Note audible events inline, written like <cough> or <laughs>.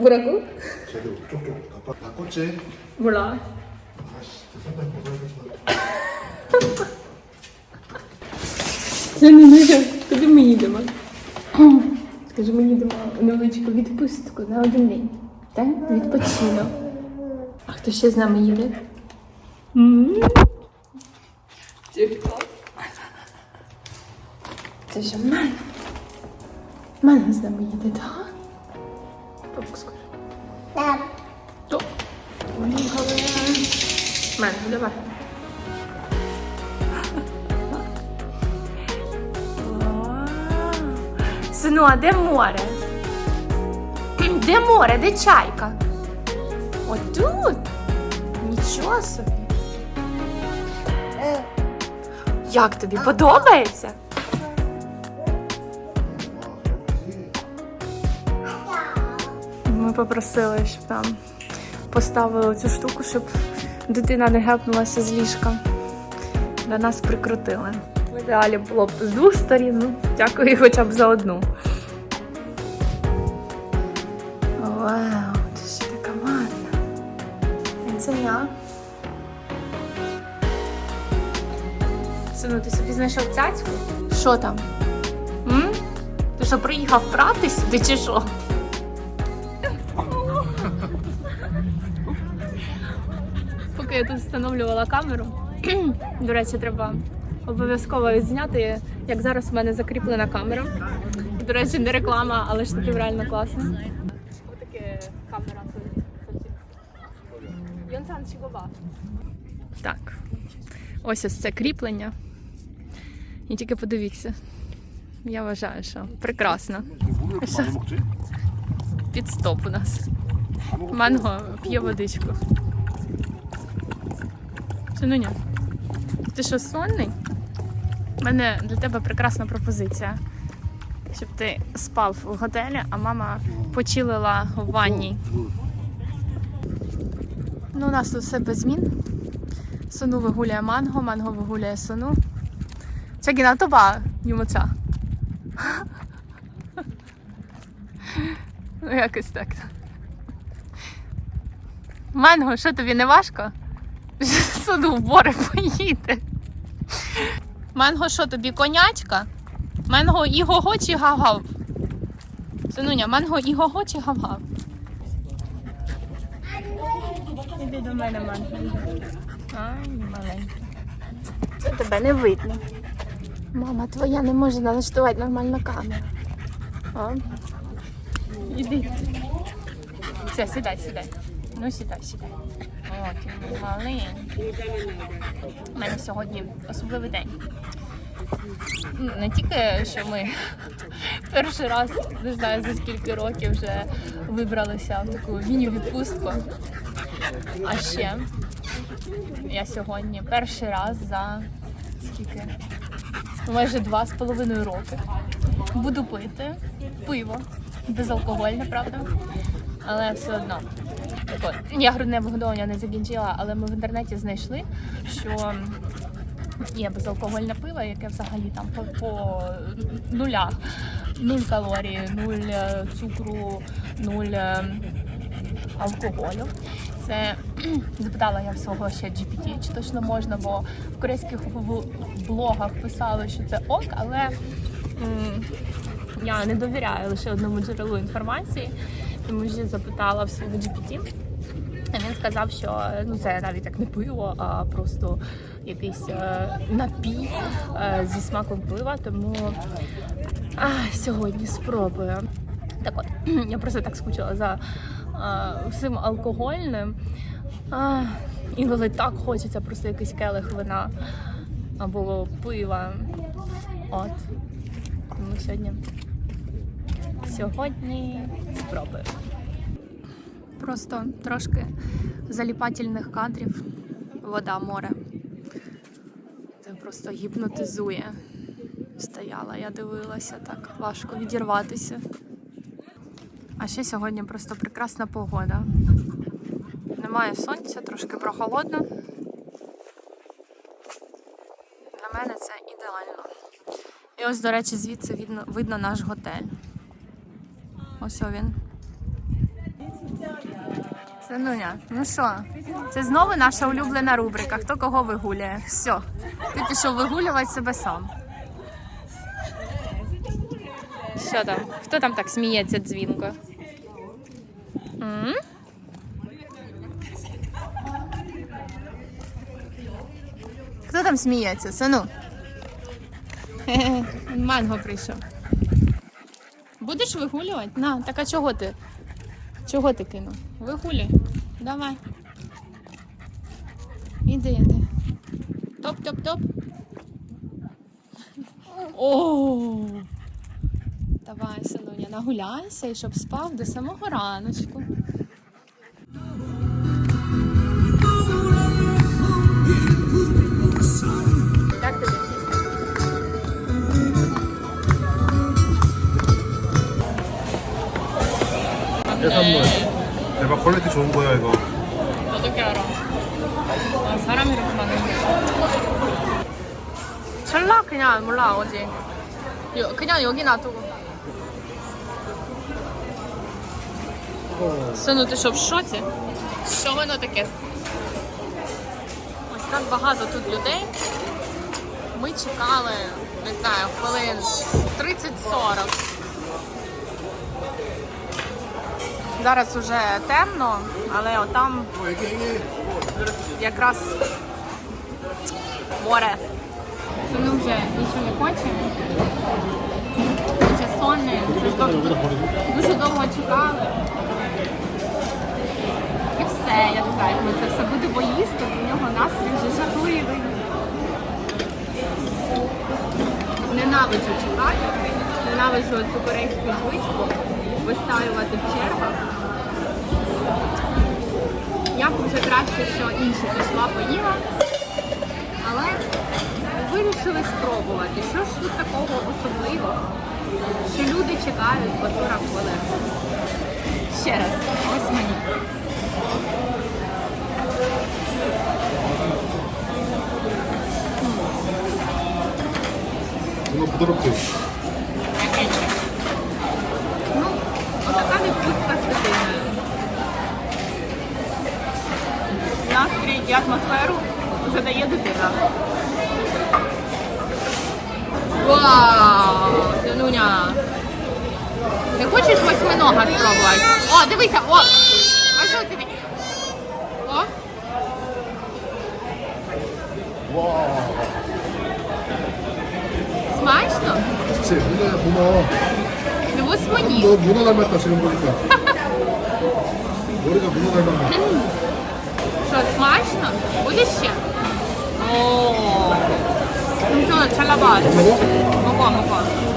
뭐라고? 제대로 쪽쪽 다, 다 껐지? 몰라. 아씨 대선배 벗어야겠어 Це не що, куди ми їдемо? Скажи, ми їдемо у невеличку відпустку на один день. Так? Відпочинок. А хто ще з нами їде? М? Це хто? Це ж Мана. Мана з нами їде, так? Папку скажи. Так. То. Мана, давай. Сину, а де море? Де море? Де чайка? Отут? Нічого собі. Як тобі подобається? Ми попросили, щоб там поставили цю штуку, щоб дитина не гепнулася з ліжка. Для нас прикрутили. В ідеалі було б з двох сторін, ну, дякую хоча б за одну. Вау, це ще така гарна. І це я. Сину, ти собі знайшов цяцьку? Що там? М? Ти що, приїхав прати сюди чи що? поки я тут встановлювала камеру. <clears throat> До речі, треба обов'язково відзняти, як зараз в мене закріплена камера. До речі, не реклама, але ж таки реально класно. Ось таке камера Йонсан Чігова. Так. Ось ось це кріплення. І тільки подивіться. Я вважаю, що прекрасно. Що? Під стоп у нас. Манго п'є водичку. Синуня, ти що сонний? У мене для тебе прекрасна пропозиція. Щоб ти спав в готелі, а мама почилила в ванні. Ну, у нас тут все без змін. Сону вигуляє манго, манго вигуляє сону. Чагі на тоба, юмоця. Ну, якось так. Манго, що тобі не важко? Суду в бори поїде. Манго, що тобі конячка? Манго іго-го чи гав-гав? Синуня, манго іго-го чи гав-гав? Іди до мене, манго. Ай, маленький. Це тебе не видно. Мама твоя не може налаштувати нормально камеру. А? Іди. Все, сідай, сідай. Ну, сідай, сідай. Він маленький. У мене сьогодні особливий день. Не тільки, що ми <laughs> перший раз, не знаю за скільки років вже вибралися в таку міні-відпустку. А ще я сьогодні перший раз за скільки? Майже два з половиною роки буду пити пиво. Безалкогольне, правда? Але все одно. Я грудне вигодовування не закінчила, але ми в інтернеті знайшли, що є безалкогольне пиво, яке взагалі там по, по нулях. Нуль калорій, нуль е, цукру, нуль е, алкоголю. Це <clears throat> запитала я в свого ще GPT, чи точно можна, бо в корейських блогах писали, що це ок, але я не довіряю лише одному джерелу інформації, тому що запитала в свого GPT. Він сказав, що ну це навіть як не пиво, а просто якийсь е, напій е, зі смаком пива. Тому а, сьогодні спробую. Так от, <clears throat> я просто так скучила за е, всім алкогольним. А, інколи так хочеться просто якийсь келих вина або пива. От. Тому сьогодні. Сьогодні спробую. Просто трошки заліпательних кадрів. Вода, море. Це просто гіпнотизує. Стояла, я дивилася, так важко відірватися. А ще сьогодні просто прекрасна погода. Немає сонця, трошки прохолодно. Для мене це ідеально. І ось, до речі, звідси видно, видно наш готель. Ось він. Синуня, ну що, це знову наша улюблена рубрика. Хто кого вигуляє? Все. Ти пішов вигулювати себе сам. Що там? Хто там так сміється дзвінко? М? Хто там сміється, сину? Манго прийшов. Будеш вигулювати? На, так а чого ти? Чого ти кинув? Вигулюй. Давай. Іди, іди. Топ-топ-топ. О! Давай, синуня, нагуляйся і щоб спав до самого раночку. 해산물. 대박 퀄리티 좋은 거야 이거. 어떻게 알아? 아, 사람이 이렇게 많은데. 철라 그냥 몰라 어제. 여, 그냥 여기 놔두고. Сину, ти що в шоці? Що воно таке? Ось так багато тут людей. Ми чекали, не знаю, хвилин 30-40. Зараз уже темно, але отам якраз море. Сину вже нічого не хоче. Хоче сонний. Дуже довго, чекали. І все, я не знаю, це все будемо їсти, у нього настрій вже жахливий. Ненавиджу чекати, ненавиджу цю корейську звичку, вистаювати в чергах. Я б вже краще, що інші пішла поїла, але вирішили спробувати. Що ж тут такого особливого, що люди чекають по 40 хвилин. Ще раз, ось мені. 이거 задає дитина. Вау! Дануня! Не хочеш восьминога спробувати? О, дивися, о! А що це таке? О! 와. Смачно? 그치 문어 문어. Не восьминіг. 너 문어 닮았다 지금 보니까. 머리가 문어 닮았네. Що, смачно? Буде ще? О, ну що, чалабат. 먹어? Мого, мого.